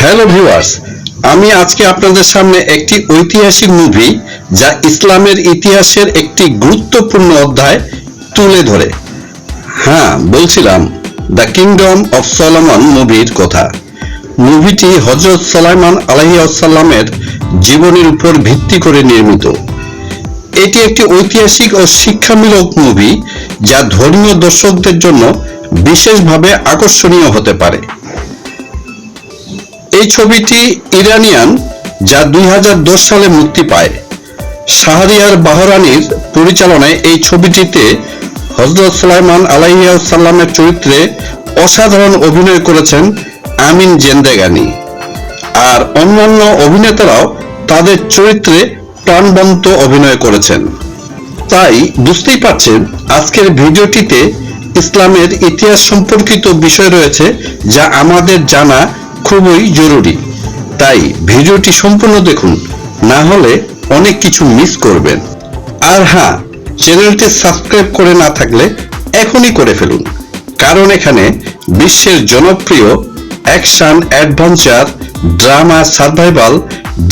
Hello viewers আমি আজকে আপনাদের সামনে একটি ঐতিহাসিক মুভি যা ইসলামের ইতিহাসের একটি গুরুত্বপূর্ণ অধ্যায় তুলে ধরে। হ্যাঁ বলছিলাম দ্য কিংডম অফ সলোমন মুভির কথা। মুভিটি হজরত সালাইমান আলাইসাল্লামের জীবনের উপর ভিত্তি করে নির্মিত। এটি একটি ঐতিহাসিক ও শিক্ষামূলক মুভি যা ধর্মীয় দর্শকদের জন্য বিশেষভাবে আকর্ষণীয় হতে পারে। এই ছবিটি ইরানিয়ান যা দুই হাজার দশ সালে মুক্তি পায়। শাহরিয়ার বাহরানির পরিচালনায় এই ছবিটিতে হজরত সুলাইমান আলাইসাল্লামের চরিত্রে অসাধারণ অভিনয় করেছেন আমিন জেন্দেগানি। আর অন্যান্য অভিনেতারাও তাদের চরিত্রে প্রাণবন্ত অভিনয় করেছেন। তাই বুঝতেই পারছেন, আজকের ভিডিওটিতে ইসলামের ইতিহাস সম্পর্কিত বিষয় রয়েছে যা আমাদের জানা খুবই জরুরি। তাই ভিডিওটি সম্পূর্ণ দেখুন, না হলে অনেক কিছু মিস করবেন। আর হ্যাঁ চ্যানেলটি সাবস্ক্রাইব করে না থাকলে এখনই করে ফেলুন, কারণ এখানে বিশ্বের জনপ্রিয় action adventure drama survival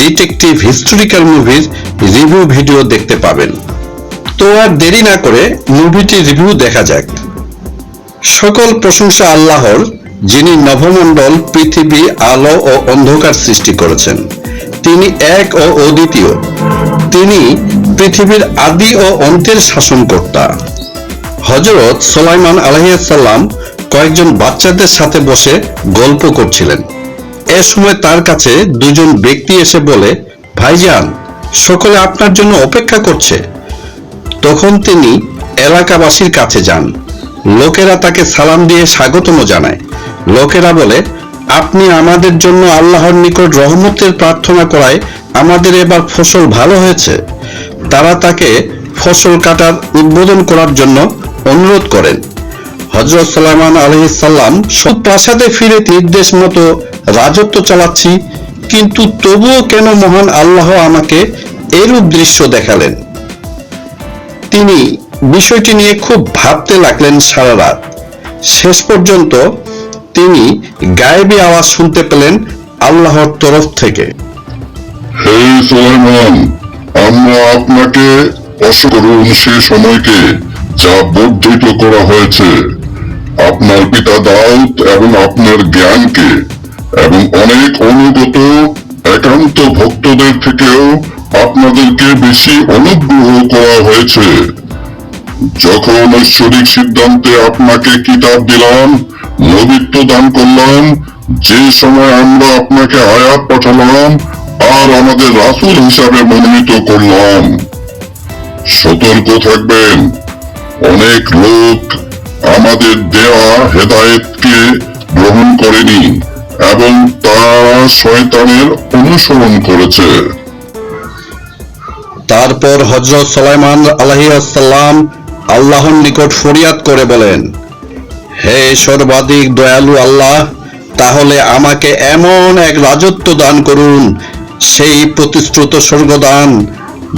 detective historical মুভির রিভিউ ভিডিও দেখতে পাবেন। তো আর দেরি না করে মুভিটি রিভিউ দেখা যাক। সকল প্রশংসা আল্লাহর যিনি নভমণ্ডল পৃথিবী, আলো ও অন্ধকার সৃষ্টি করেছেন। তিনি এক ও অদ্বিতীয়। তিনি পৃথিবীর আদি ও অন্তের শাসনকর্তা। হজরত সোলাইমান আলহিসাল্লাম কয়েকজন বাচ্চাদের সাথে বসে গল্প করছিলেন। এ সময় তার কাছে দুজন ব্যক্তি এসে বলে, ভাইজান, সকলে আপনার জন্য অপেক্ষা করছে। তখন তিনি এলাকাবাসীর কাছে যান। লোকেরা তাকে সালাম দিয়ে স্বাগতম জানায়। লোকেরা বলে, আপনি আমাদের জন্য আল্লাহর নিকট রহমতের প্রার্থনা করায় আমাদের এবার ফসল ভালো হয়েছে। তারা তাকে ফসল কাটার উদ্বোধন করার জন্য অনুরোধ করেন। হজরত সালামান আলহিসাল্লাম সব প্রাসাদে ফিরে নির্দেশ মতো রাজত্ব চালাচ্ছি, কিন্তু তবুও কেন মহান আল্লাহ আমাকে এরূপ দৃশ্য দেখালেন? তিনি বিষয়টি নিয়ে খুব ভাবতে লাগলেন সারা রাত। শেষ পর্যন্ত তিনি গায়েবী আওয়াজ শুনতে পেলেন আল্লাহর তরফ থেকে। হে সোলাইমান, আমরা আপনাকে সে সময়কে যা বর্ধিত করা হয়েছে, আপনার পিতা দাউদ এবং আপনার জ্ঞানকে এবং অনেক অনুগত, একান্ত ভক্তদের থেকেও আপনাদেরকে বেশি অনুগ্রহ করা হয়েছে। যখন ঐশ্বরিক সিদ্ধান্তে আপনাকে কিতাব দিলাম, নবিত্ব দান করলাম, যে সময় আমরা আপনাকে আয়াত পাঠালাম, আর আমাদের রাসূল হিসাবে মনোনীত করলাম। সতর্ক থাকবেন। অনেক লোক আমাদের দেওয়া হেদায়েতকে গ্রহণ করেনি এবং তারা শয়তানের অনুসরণ করেছে। তারপর হজরত সালাইমান আলহিসাল্লাম আল্লাহর নিকট ফরিয়াদ করে বলেন, হে সর্বাধিক দয়ালু আল্লাহ, তাহলে আমাকে এমন এক রাজত্ব দান করুন, সেই প্রতিশ্রুত স্বর্গদান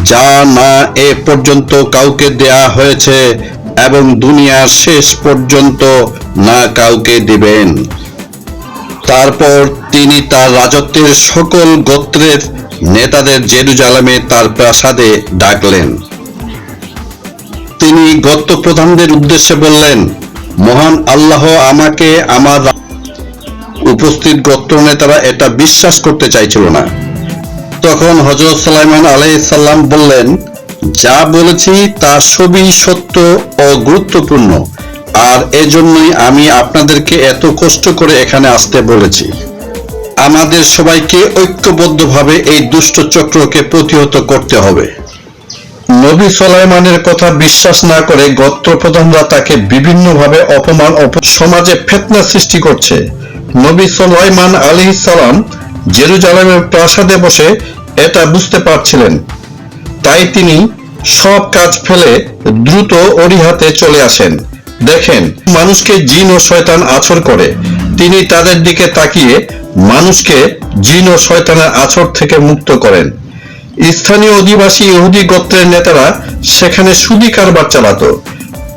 যা না এ পর্যন্ত কাউকে দেয়া হয়েছে এবং দুনিয়ার শেষ পর্যন্ত না কাউকে দিবেন। তারপর তিনি তার রাজত্বের সকল গোত্রের নেতাদের জেরুজালামে তার প্রাসাদে ডাকলেন। তিনি গোত্র প্রধানদের উদ্দেশ্যে বললেন, মহান আল্লাহ আমাকে আমার উপস্থিত গোত্র নেতারা এটা বিশ্বাস করতে চাইছিল না। তখন হজরত সালাইমান আলাইসাল্লাম বললেন, যা বলেছি তা সবই সত্য ও গুরুত্বপূর্ণ। আর এজন্যই আমি আপনাদেরকে এত কষ্ট করে এখানে আসতে বলেছি। আমাদের সবাইকে ঐক্যবদ্ধভাবে এই দুষ্ট চক্রকে প্রতিহত করতে হবে। নবী সোলাইমানের কথা বিশ্বাস না করে গোত্র প্রধানরা তাকে বিভিন্নভাবে অপমান অপ- সমাজে ফেতনা সৃষ্টি করছে। নবী সোলাইমান আলী সালাম জেরুজালেমের প্রাসাদে বসে এটা বুঝতে পারছিলেন। তাই তিনি সব কাজ ফেলে দ্রুত অরিহাতে চলে আসেন। দেখেন, মানুষকে জিন ও শয়তান আছর করে। তিনি তাদের দিকে তাকিয়ে মানুষকে জিন ও শয়তানের আছর থেকে মুক্ত করেন। স্থানীয় অধিবাসী ইহুদি গোত্রের নেতারা সেখানে সুদি কারবার চালাতো।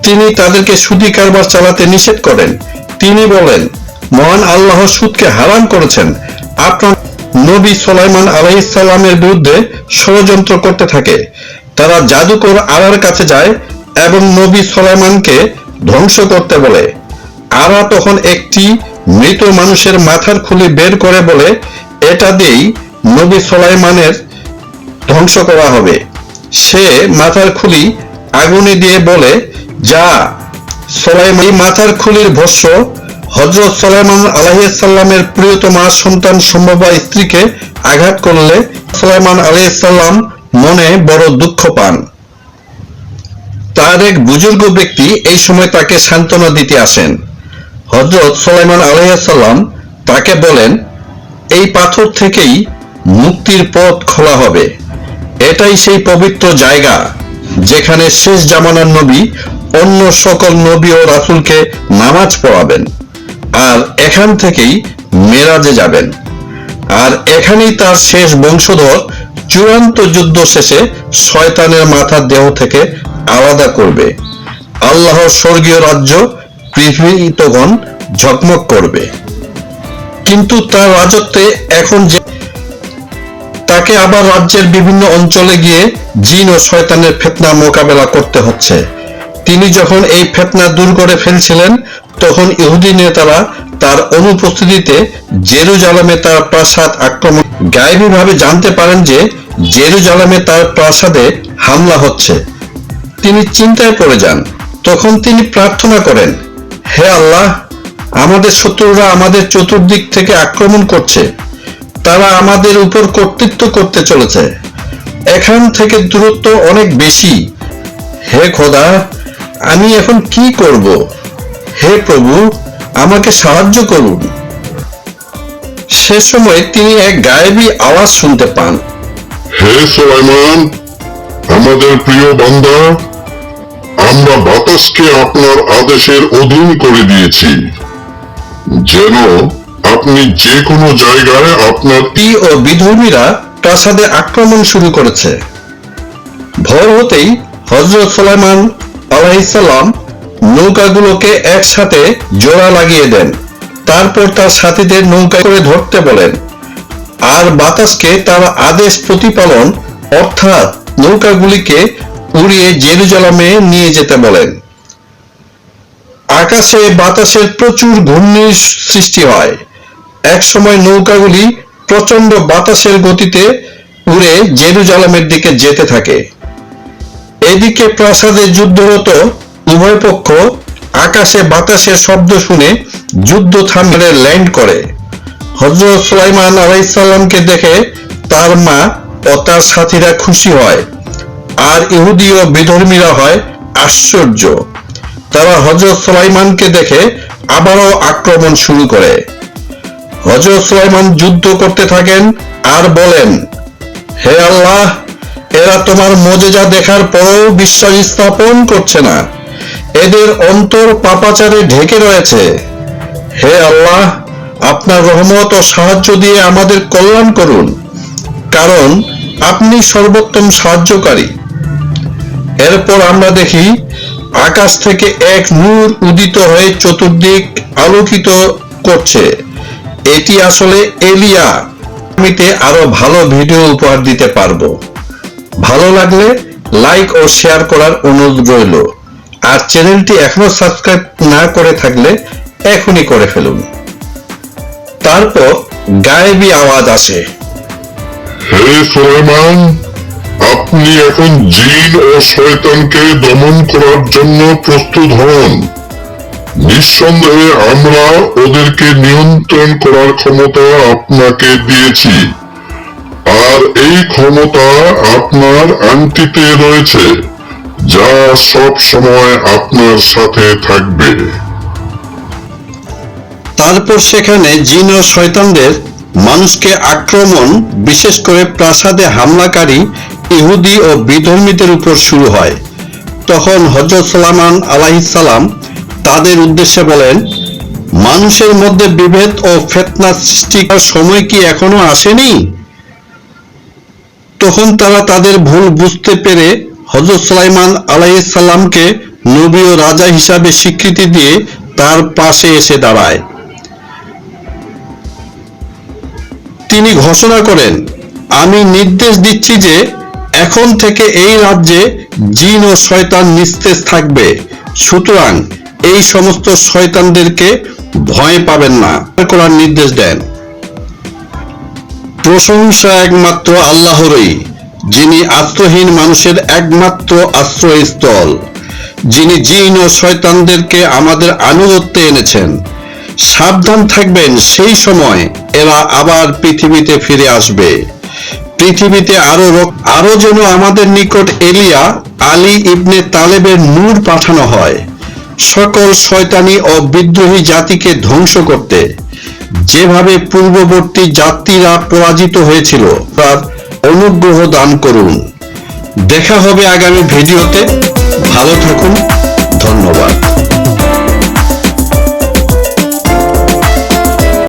তিনি তাদেরকে সুদি কারবার চালাতে নিষেধ করেন। তিনি বলেন, মহান আল্লাহ সুদকে হারাম করেছেন। আপনার নবী সোলাইমান আলাইসাল্লামের বিরুদ্ধে ষড়যন্ত্র করতে থাকে। তারা জাদুকর আরার কাছে যায় এবং নবী সোলাইমানকে ধ্বংস করতে বলে। আরা তখন একটি মৃত মানুষের মাথার খুলি বের করে বলে, এটা দিয়েই নবী সোলাইমানের ধ্বংস করা হবে। সে মাথার খুলি আগুনে দিয়ে বলে, যা সোলাইমান মাথার খুলির ভস্য। হজরত সোলাইমান আলাইসাল্লামের প্রিয়তমা সন্তান সম্ভব স্ত্রীকে আঘাত করলে সোলাইমান আলাইসাল্লাম মনে বড় দুঃখ পান। তার এক বুজুর্গ ব্যক্তি এই সময় তাকে সান্ত্বনা দিতে আসেন। হজরত সোলাইমান আলাইসাল্লাম তাকে বলেন, এই পাথর থেকেই মুক্তির পথ খোলা হবে। এটাই সেই পবিত্র জায়গা যেখানে শেষ জামানার নবী অন্য সকল নবী ও রাসূলকে নামাজ পড়াবেন আর এখান থেকেই মেরাজে যাবেন। আর এখানেই তার শেষ বংশধর চূড়ান্ত যুদ্ধ শেষে শয়তানের মাথার দেহ থেকে আলাদা করবে। আল্লাহর স্বর্গীয় রাজ্য পৃথিবীতগণ ঝকমক করবে। কিন্তু তার রাজত্বে এখন যে তাকে আবার রাজ্যের বিভিন্ন অঞ্চলে গিয়ে জিন ও শয়তানের ফেতনা মোকাবেলা করতে হচ্ছে। তিনি যখন এই ফেতনা দূর করে ফেলছিলেন, তখন ইহুদি নেতারা তার অনুপস্থিতিতে জেরুজালেমে তার প্রাসাদ আক্রমণ গায়েবীভাবে জানতে পারেন যে জেরুজালেমে তার প্রাসাদে হামলা হচ্ছে। তিনি চিন্তায় পড়ে যান। তখন তিনি প্রার্থনা করেন, হে আল্লাহ, আমাদের শত্রুরা আমাদের চতুর্দিক থেকে আক্রমণ করছে। তারা আমাদের উপর কর্তৃত্ব করতে চলেছে। এখান থেকে দূরত্ব অনেক বেশি। হে খোদা, আমি এখন কি করব? হে প্রভু, আমাকে সাহায্য করুন। সে সময় তিনি এক গায়েবী আওয়াজ শুনতে পান। হে সোলাইমান, আমাদের প্রিয় বান্দা, আমরা বাতাসকে আপনার আদেশের অধীন করে দিয়েছি। যেন আপনি যে কোনো জায়গায় আপনার টি ও বিধর্মীরা প্রাসাদে আক্রমণ শুরু করেছে। ভোর হতেই হজরত সোলাইমান আলাইসাল্লাম নৌকাগুলোকে একসাথে জোড়া লাগিয়ে দেন। তারপর তার সাথীদের নৌকা করে ধরতে বলেন। আর বাতাসকে তার আদেশ প্রতিপালন, অর্থাৎ নৌকাগুলিকে উড়িয়ে জেরুজালামে নিয়ে যেতে বলেন। আকাশে বাতাসের প্রচুর ঘূর্ণির সৃষ্টি হয়। এক সময় নৌকাগুলি প্রচণ্ড বাতাসের গতিতে উড়ে জেরুজালামের দিকে যেতে থাকে। এদিকে প্রাসাদে যুদ্ধরত উভয় পক্ষ আকাশে বাতাসের শব্দ শুনে যুদ্ধ থামিয়ে ল্যান্ড করে। হজরত সুলাইমান আলাইসাল্লামকে দেখে তার মা ও তার সাথীরা খুশি হয়। আর ইহুদি ও বিধর্মীরা হয় আশ্চর্য। তারা হজরত সুলাইমানকে দেখে আবারও আক্রমণ শুরু করে। হজরত সুলাইমান যুদ্ধ করতে থাকেন আর বলেন, হে আল্লাহ, এরা তোমার মজেজা দেখার পরও বিশ্বাস স্থাপন করছে না। এদের অন্তর পাপাচারে ঢেকে রয়েছে। হে আল্লাহ, আপনার রহমত ও সাহায্য দিয়ে আমাদের কল্যাণ করুন, কারণ আপনি সর্বোত্তম সাহায্যকারী। এরপর আমরা দেখি, আকাশ থেকে এক নূর উদিত হয়ে চতুর্দিক আলোকিত করছে। এটি আসলে এলিয়া। আমিতে আরও ভালো ভিডিও উপহার দিতে পারব। ভালো লাগলে লাইক ও শেয়ার করার অনুরোধ রইল। আর চ্যানেলটি এখনও সাবস্ক্রাইব না করে থাকলে এখনই করে ফেলুন। তারপর গায়েবি আওয়াজ আসে। হে সোলাইমান আপনি এখন জিন ও শয়তানকে দমন করার জন্য প্রস্তুত হন। নিঃসন্দেহে আমরা ওদেরকে নিয়ন্ত্রণ করার ক্ষমতা আপনাকে দিয়েছি। আর এই ক্ষমতা আপনার আংটিতে রয়েছে, যা সব সময় আপনার সাথে থাকবে। তারপর সেখানে জিন ও শয়তানদের মানুষকে আক্রমণ, বিশেষ করে প্রাসাদে হামলাকারী ইহুদি ও বিধর্মীদের উপর শুরু হয়। তখন হজরত সালামান আলাইসালাম তাদের উদ্দেশ্যে বলেন, মানুষের মধ্যে বিভেদ ও ফেতনা সৃষ্টি করার সময় কি এখনও আসেনি? তখন তারা তাদের ভুল বুঝতে পেরে হজরত সালাইমান আলাইসাল্লামকে নবী ও রাজা হিসাবে স্বীকৃতি দিয়ে তার পাশে এসে দাঁড়ায়। তিনি ঘোষণা করেন, আমি নির্দেশ দিচ্ছি যে এখন থেকে এই রাজ্যে জিন ও শয়তান নিস্তেজ থাকবে। সুতরাং এই সমস্ত শয়তানদেরকে ভয় পাবেন না। করার নির্দেশ দেন। প্রশংসা একমাত্র আল্লাহরই, যিনি আশ্রয়হীন মানুষের একমাত্র আশ্রয়স্থল, যিনি জিন ও শয়তানদেরকে আমাদের আনুগত্যে এনেছেন। সাবধান থাকবেন, সেই সময় এরা আবার পৃথিবীতে ফিরে আসবে। পৃথিবীতে আরও আরও যেন আমাদের নিকট এলিয়া, আলী ইবনে তালেবের নূর পাঠানো হয়। সকল শয়তানি ও বিদ্রোহী জাতিকে ধ্বংস করতে। যেভাবে পূর্ববর্তী জাতিরা পরাজিত হয়েছিল, তার অনুগ্রহ দান করুন। দেখা হবে আগামী ভিডিওতে। ভালো থাকুন। ধন্যবাদ।